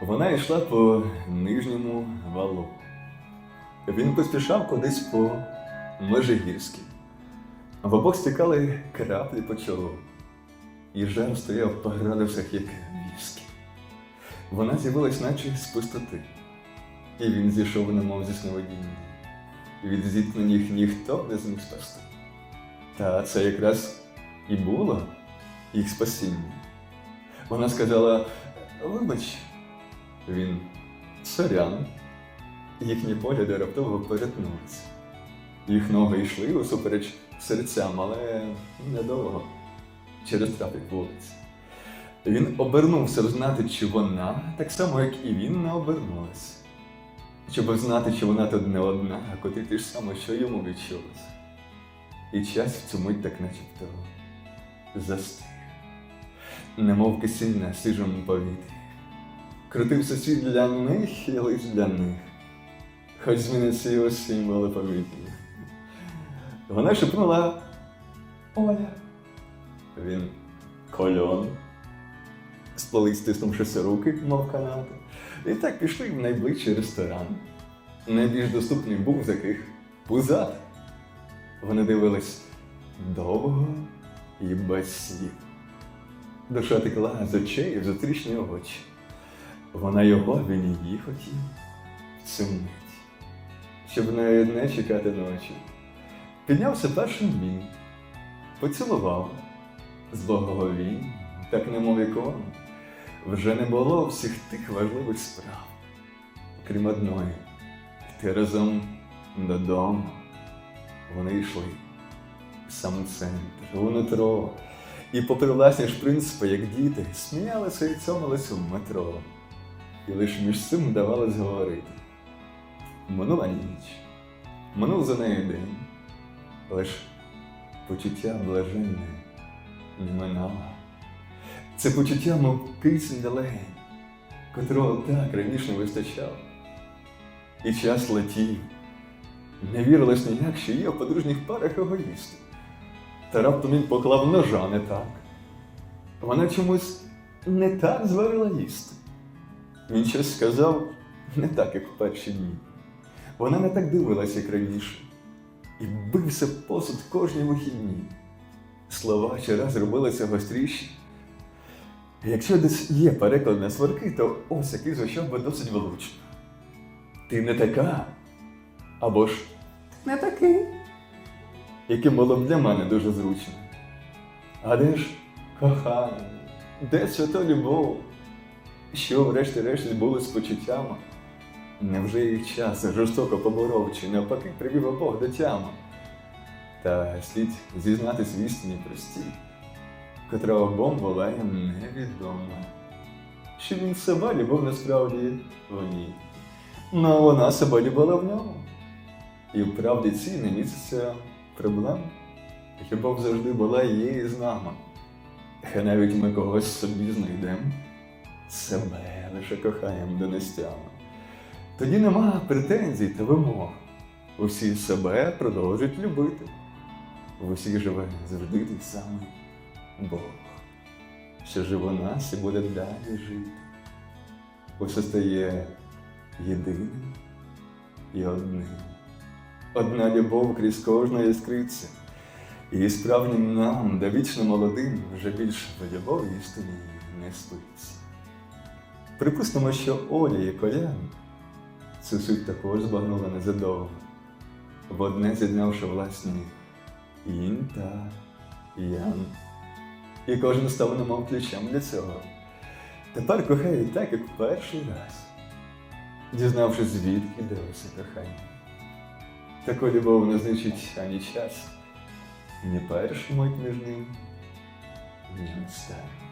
Вона йшла по нижньому валу. Він поспішав кудись по Межигірській. В обох стікали краплі по чолу. І жар стояв по градусах, як віскі. Вона з'явилась наче з пустоти. І він зійшов немов зі сновидіння. Від зіткнень їх ніхто не зміг спасти. Та це якраз і було їх спасіння. Вона сказала: вибач, він сорян. Їхні погляди раптово перетнулися. Їх ноги йшли усупереч серцям, але недовго через трафік вулиць. Він обернувся знати, чи вона, так само, як і він, не обернулась. Щоб знати, чи вона тут не одна, а коти ті ж саме, що йому відчулося. І час в цю мить так начебто застиг, немов кисінь на свіжому повітрі. Крутився світ для них і лиш для них, хоч зміниться його символи повітря. Вона шепнула Оля. Він кольон. Сплели, стиснувшися руки, мов канати, і так пішли в найближчий ресторан. Найбільш доступний був з яких пузат. Вони дивились довго і без слів. Душа текла з очей в затрішні очі. Вона його, він її. Хотів цю мить, щоб не одне чекати ночі. Піднявся першим він, поцілував, зблаговів, так немов ікону. Вже не було всіх тих важливих справ, крім одної, йти разом додому. Вони йшли в сам центр, у нутро, і попри власні ж принципи, як діти, сміялися і цьомилися в метро. І лише між цим вдавалось говорити. Минула ніч, минув за нею день, лиш почуття блаженне не минало. Це почуття, мов кисень далекий, котрого так раніше не вистачало. І час летів. Не вірилось ніяк, що є в подружніх парах егоїсти. Та раптом він поклав ножа не так. Вона чомусь не так зварила їсти. Він щось сказав не так, як в перші дні. Вона не так дивилась, як раніше, і бився посуд кожні вихідні. Слова щораз робилися гостріші. Якщо десь є переклад на сварки, то ось який звучав би досить влучно. Ти не така, або ж не такий, яким було б для мене дуже зручно. А де ж кохання, де свята любов? Що врешті-решт відбулось з почуттями? Невже їх час жорстоко поборов, чи навпаки привів обох до тями? Та слід зізнатись в істині простій, котра обом була їм невідома. Що він себе любив насправді в ній, но вона себе любила в ньому. І в правді цій не міститься проблем. Любов завжди була є з нами. Хай навіть ми когось собі знайдемо, себе лише кохаємо донестями. Тоді нема претензій та вимог. Усі себе продовжують любити. В усіх живе завжди той самий Бог, що живе нас і буде далі жити. Усе стає єдиним і одним. Одна любов крізь кожну іскриться, і справжнім нам, да вічно молодим, вже більш в любові істині не спиться. Припустимо, що Оля і Колян цю суть також збагнули незадовго, в одне з'єднавши власні Ін та Ян. І кожен став немов ключем для цього. Тепер кохають так, як перший раз, дізнавшись, звідки дивиться кохання. Таку любов не значить ані час, ні перший мить між ним, ні останній.